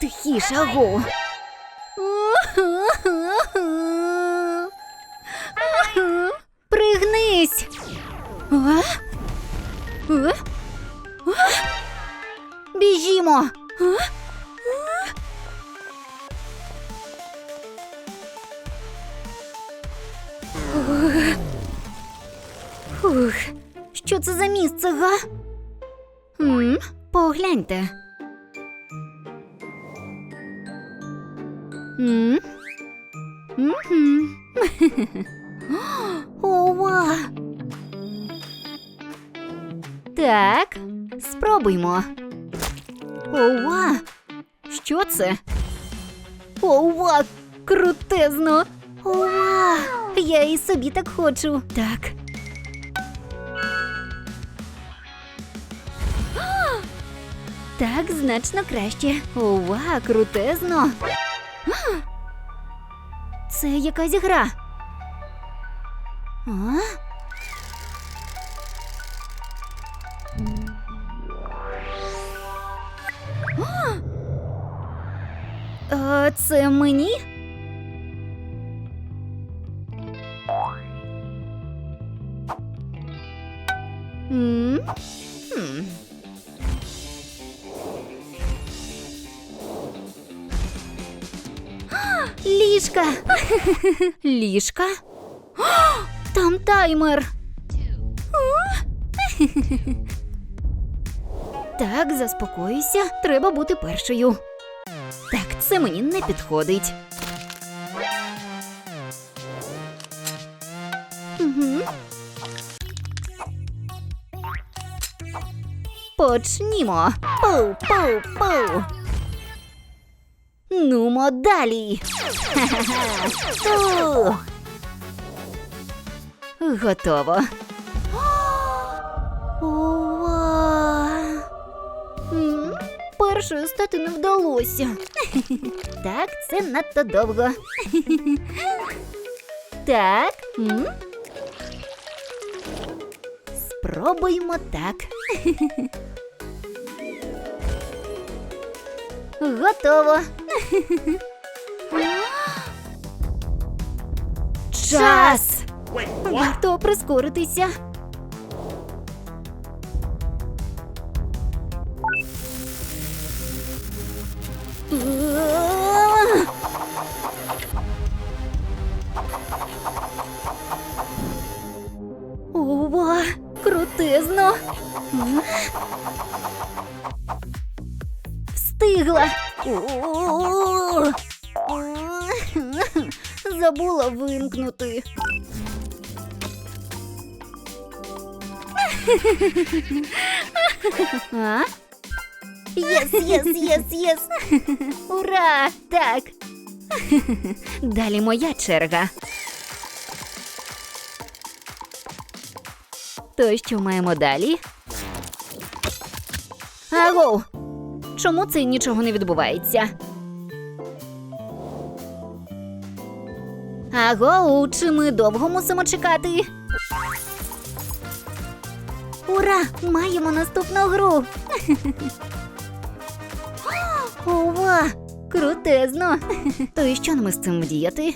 Тихіше, аго. Пригнись. А? А? А? Біжімо. А? Фух, що це за місце, га? М, погляньте. М? Мгм. Ова. Так, спробуймо. Ова. Що це? Ова, крутезно. Ова. Я і собі так хочу. Так. Так, значно краще. Ова, крутезно. А! Це якась гра. А? А! А, це мені? Ліжка. О, Там таймер. Так, заспокоюся. Треба бути першою. Так, це мені не підходить. Угу. Почнімо. Пу-пу-пу. Нумо далі. Готово. Першою стати не вдалося. Так, це надто довго. Так. Спробуємо так. Готово. Час. Варто прискоритися. Забула вимкнути. Єс, єс, єс, єс. Ура! Так. Далі моя черга. То що маємо далі? Аго! Чому це нічого не відбувається? Аго, чи ми довго мусимо чекати? Ура! Маємо наступну гру. Ова! Крутезно! То і що нам із цим вдіяти?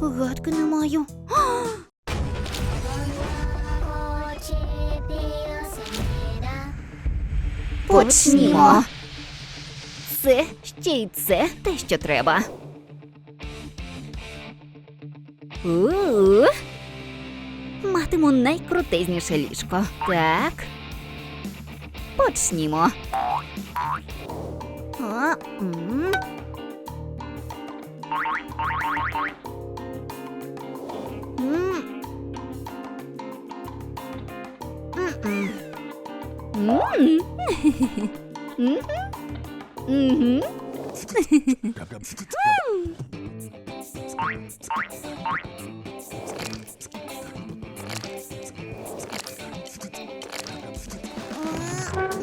Гадки не маю. Почнімо. Це ще й це те, що треба. У-у-у. Матиму найкрутезніше ліжко. Так. Почнімо. М. М. М.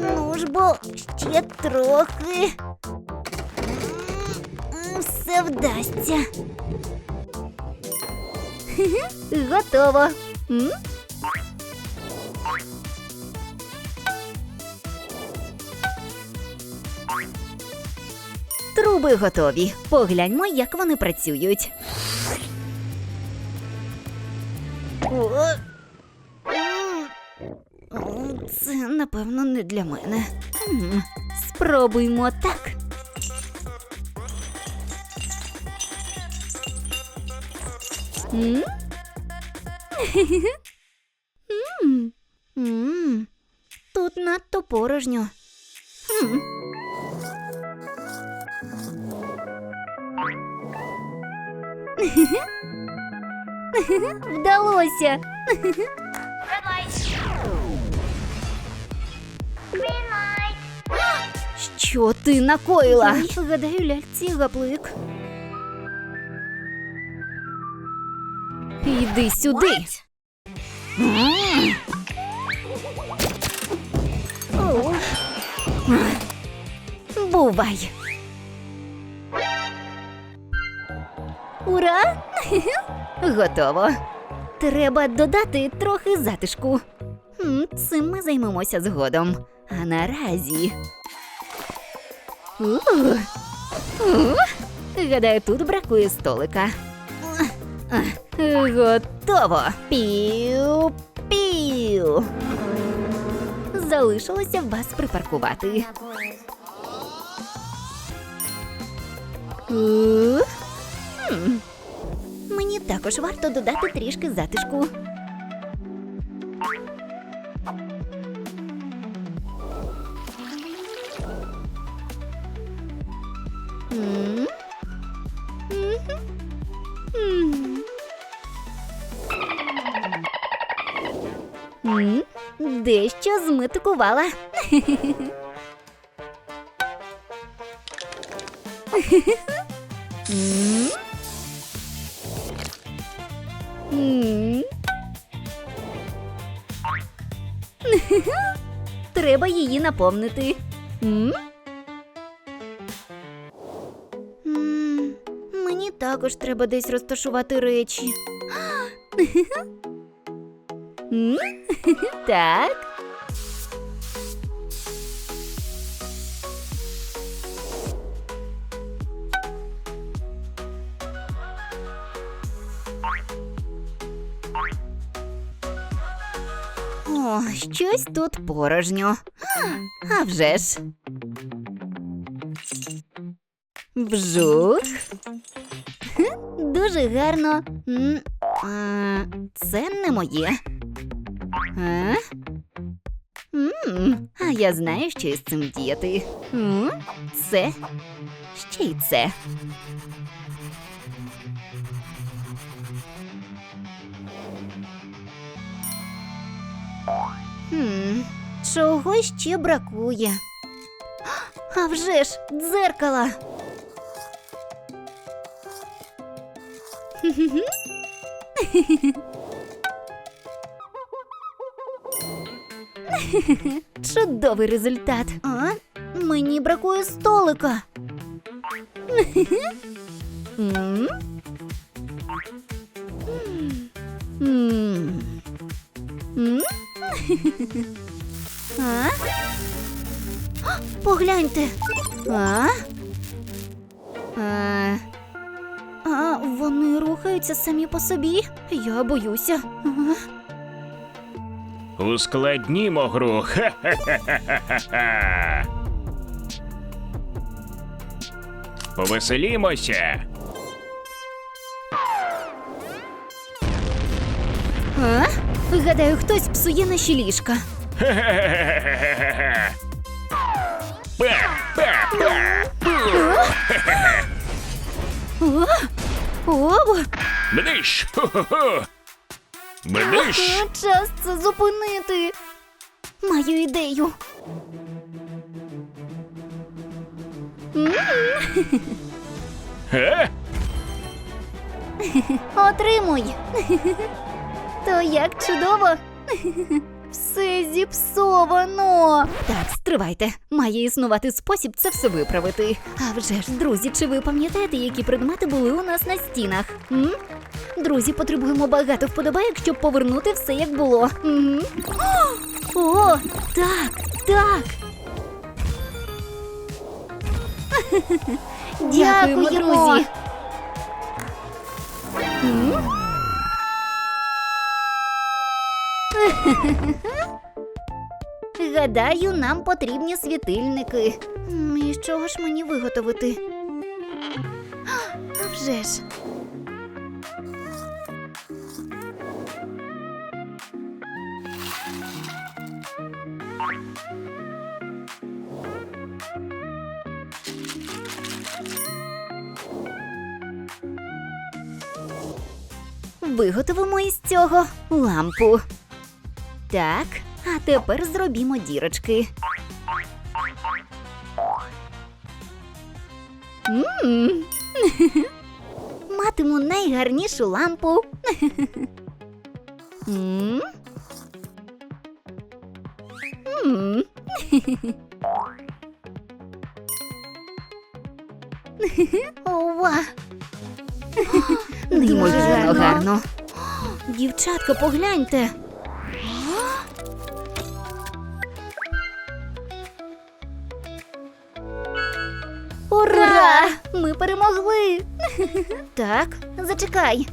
Ну ж бо ще трохи. М, Все вдасться. Готово. Труби готові. Погляньмо, як вони працюють. Це, напевно, не для мене. Спробуймо так. Тут надто порожньо. Вдалося. Що ти накоїла? Гадаю, ляльці гаплик. Іди сюди. Бувай. Ура! Готово. Треба додати трохи затишку. Цим ми займемося згодом. А наразі. Гадаю, тут бракує столика. Готово. Пів-пів. Залишилося вас припаркувати. У, Мені також варто додати трішки затишку. М? Мгм. М. М? Дещо зметикувала. М? Треба її наповнити. Мені також треба десь розташувати речі. Так. О, щось тут порожньо. А вже ж. Вжух. Дуже гарно. Це не моє. А? А я знаю, що із цим діяти. Це. Ще й це. Хм, чого ще бракує? А вже ж, дзеркала. Чудовий результат. А? Мені бракує столика. М? М. А? А, Погляньте. А? А? А, вони рухаються самі по собі. Я боюся. Ага. Ускладнімо гру. Ха-ха-ха-ха-ха. Повеселімося. Гадаю, хтось псує наші ліжка. О! О! Бдиш. Ху-ху-ху. Бдиш. Час це зупинити. Маю ідею. М, Га? Отримуй. То як чудово. Все зіпсовано. Так, стривайте. Має існувати спосіб це все виправити. А вже ж, друзі, чи ви пам'ятаєте, які предмети були у нас на стінах? М? Друзі, потребуємо багато вподобайок, щоб повернути все як було. М? О, так, так. Дякуємо, друзі. М? Гадаю, нам потрібні світильники. І з чого ж мені виготовити? А вже ж. Виготовимо із цього лампу. Так, а тепер зробімо дірочки. М. Матиму найгарнішу лампу. М. М. Ова. Неймовірно гарно. Дівчатка, погляньте. Ура! Ми перемогли. Так, зачекай.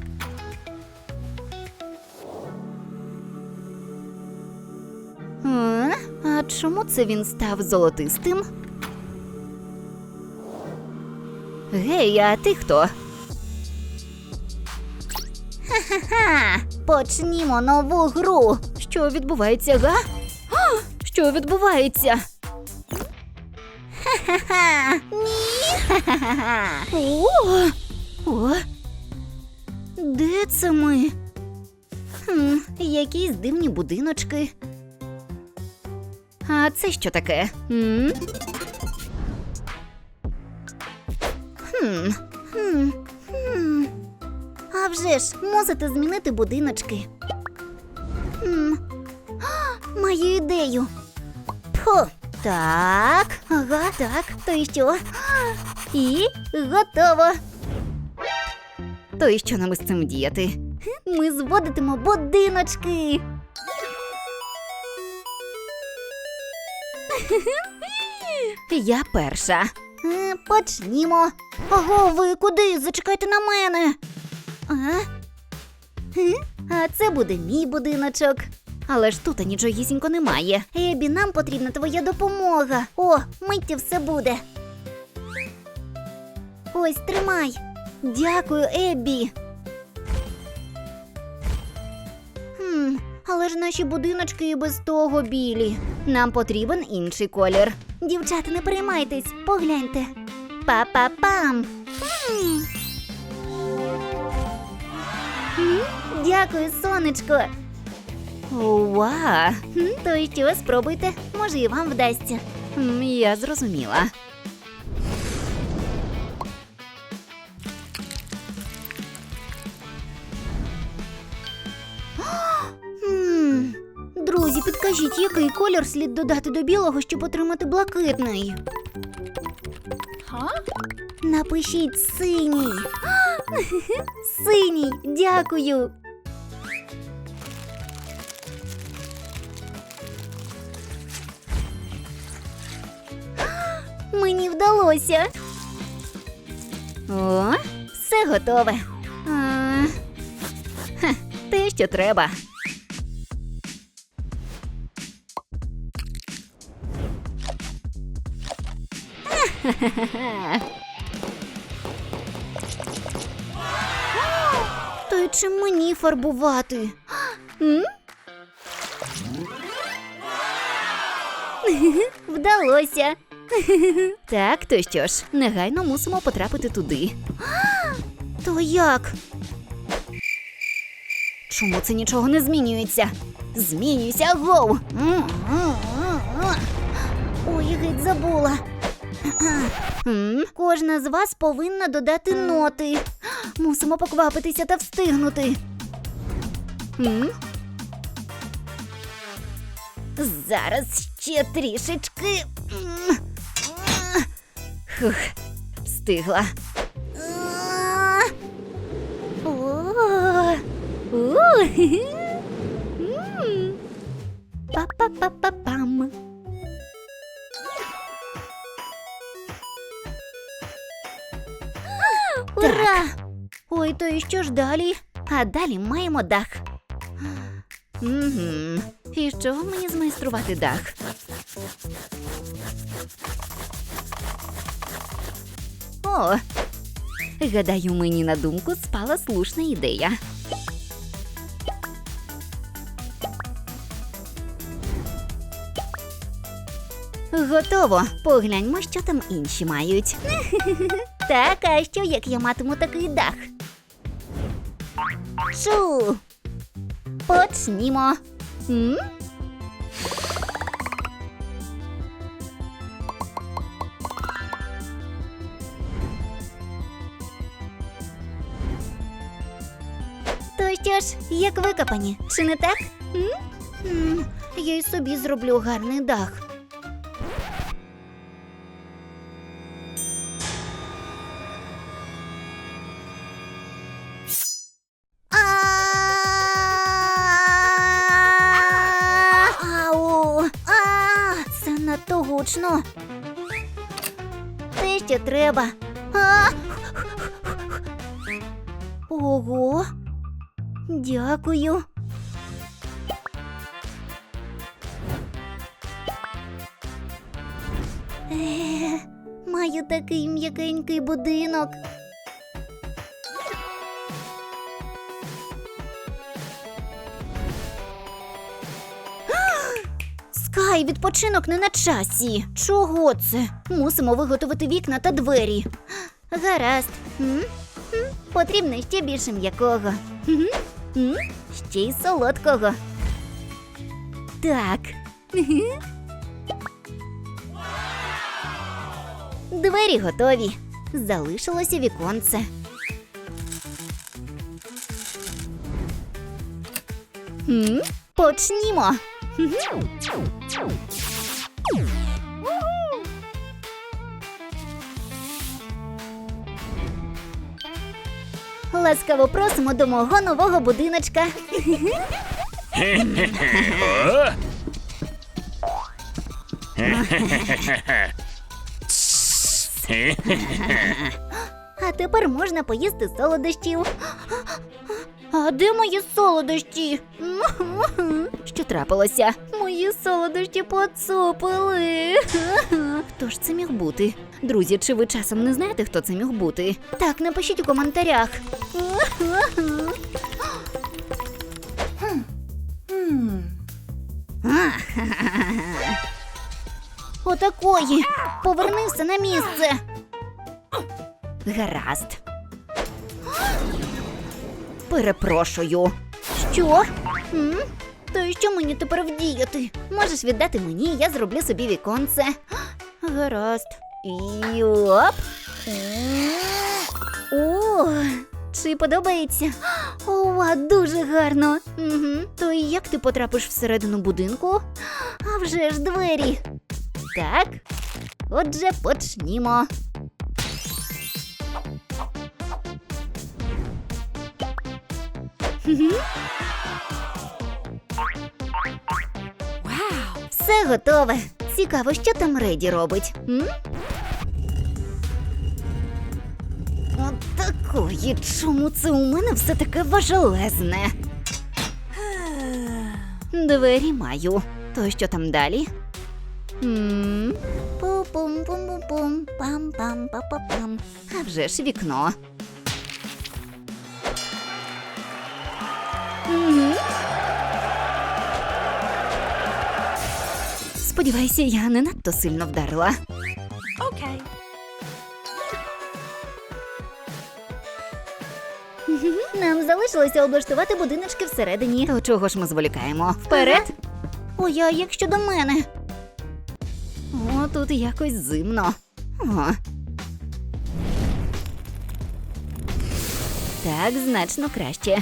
А, а чому це він став золотистим? Гей, а ти хто? Ха-ха-ха! Почнімо нову гру. Що відбувається, га? Що відбувається? Ха-ха-ха! Ні! О! О! Де це ми? Хм, якісь дивні будиночки. А це що таке? М? Хм, хм, хм. А вже ж, мусите змінити будиночки. Хм. А, Маю ідею. Фу. Так, ага, так, то і що? І готово. То і що нам із цим діяти? Ми зводитимо будиночки. Я перша. Е, Почнімо. Ого, ви куди? Зачекайте на мене. А? Е? А це буде мій будиночок. Але ж тут нічогісінько немає. Ебі, нам потрібна твоя допомога. О, миттю все буде. Ось тримай. Дякую, Ебі. Хм, але ж наші будиночки і без того білі. Нам потрібен інший колір. Дівчата, не переймайтесь, погляньте. Па-па-пам. Дякую, сонечко. Хм, То й що, спробуйте, може і вам вдасться. Я зрозуміла. Друзі, підкажіть, який колір слід додати до білого, щоб отримати блакитний? Напишіть синій. Синій, дякую. Мені вдалося. О, все готове. А, хе, те, що треба. То й чим мені фарбувати? Вдалося. Так, то що ж, негайно мусимо потрапити туди. То як? Чому це нічого не змінюється? Змінюйся, гоу! Ой, геть забула. Кожна з вас повинна додати ноти. Мусимо поквапитися та встигнути. Зараз ще трішечки. Фух, встигла. Па-па-па-па-пам. Ура! Ой, то і що ж далі? А далі маємо дах. Угу. І чого мені змайструвати дах? О, гадаю, мені на думку спала слушна ідея. Готово. Погляньмо, що там інші мають. Так, а що як я матиму такий дах? Чу. Почнімо. М? Що ж, як викопані, чи не так? М? М, Я й собі зроблю гарний дах. А, Це надто гучно. Те, що треба. А! Ого. Дякую. Е, маю такий м'якенький будинок. Скай, відпочинок не на часі. Чого це? Мусимо виготовити вікна та двері. Гаразд. М? М? Потрібно ще більше м'якого. Мгм. М? Ще й солодкого. Так. Двері готові. Залишилося віконце. М? Почнімо. Ласкаво просимо до мого нового будиночка. А тепер можна поїсти солодощів. А де мої солодощі? Що трапилося? Мої солодощі поцупили. Хто ж це міг бути? Друзі, чи ви часом не знаєте, хто це міг бути? Так, напишіть у коментарях. Отакої. Поверни все на місце. Гаразд. Перепрошую. Що? М? То і що мені тепер вдіяти? Можеш віддати мені, я зроблю собі віконце. Гаразд. І оп. О, чи подобається? О, дуже гарно. Угу. То і як ти потрапиш всередину будинку? А вже ж двері. Так. Отже, почнімо. Мгм. Все готове. Цікаво, що там Реді робить. М? От чому це у мене все таке важелезне? Двері маю. То що там далі? м Пу-пум-пум-пум-пум, пам-пам-па-па-пам. А вже ж вікно. Мгм. Сподіваюся, я не надто сильно вдарила. Okay. Нам залишилося облаштувати будиночки всередині. То чого ж ми зволікаємо? Вперед? Ой, а як щодо мене? О, тут якось зимно. О. Так, значно краще.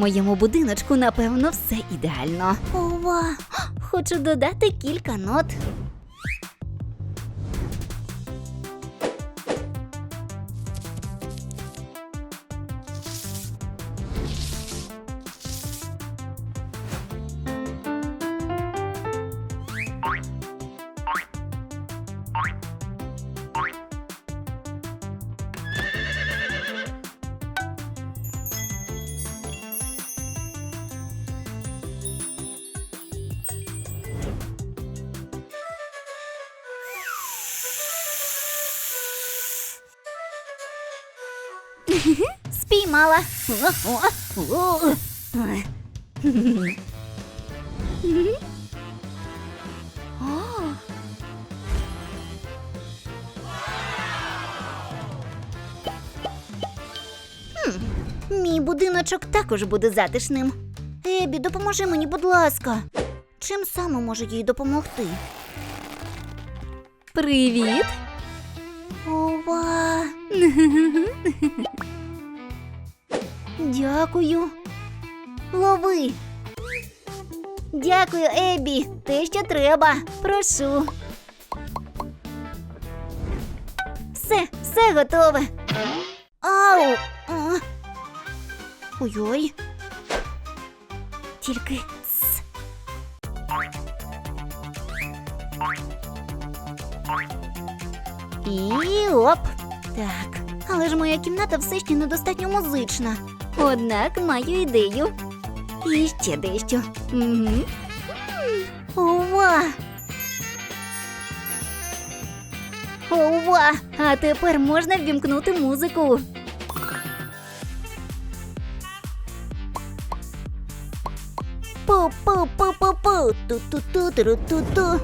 Моєму будиночку, напевно, все ідеально. Ова! Хочу додати кілька нот. Спіймала. Мій будиночок також буде затишним. Ебі, допоможи мені, будь ласка. Чим саме можу їй допомогти? Привіт. Ова. Дякую. Лови. Дякую, Ебі. Те, що треба. Прошу. Все, все готове. Ау. Ой-ой. Тільки. цс. І оп. Так. Але ж моя кімната все ще недостатньо музична. Однак маю ідею. І ще дещо. Угу. Ова! Ова! А тепер можна ввімкнути музику. Пу-пу-пу-пу-пу, ту-ту-ту-ту-ту-ту.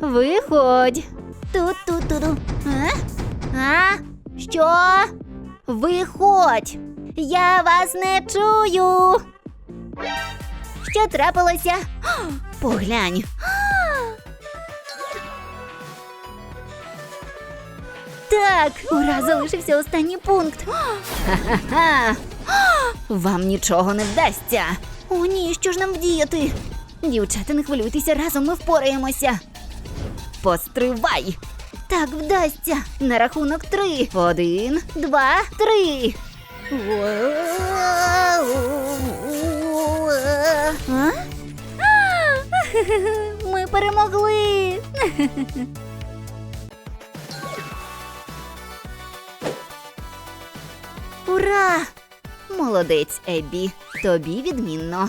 Виходь. Ту-ту-ту-ту. А? А? Що? Виходь. Я вас не чую. Що трапилося? Поглянь. Так, ура, залишився останній пункт. Вам нічого не вдасться. О, ні, що ж нам вдіяти? Дівчата, не хвилюйтеся, разом ми впораємося. Постривай. Так вдасться. На рахунок три. Один, два, три. Ми перемогли. Ура! Молодець, Еббі. Тобі відмінно.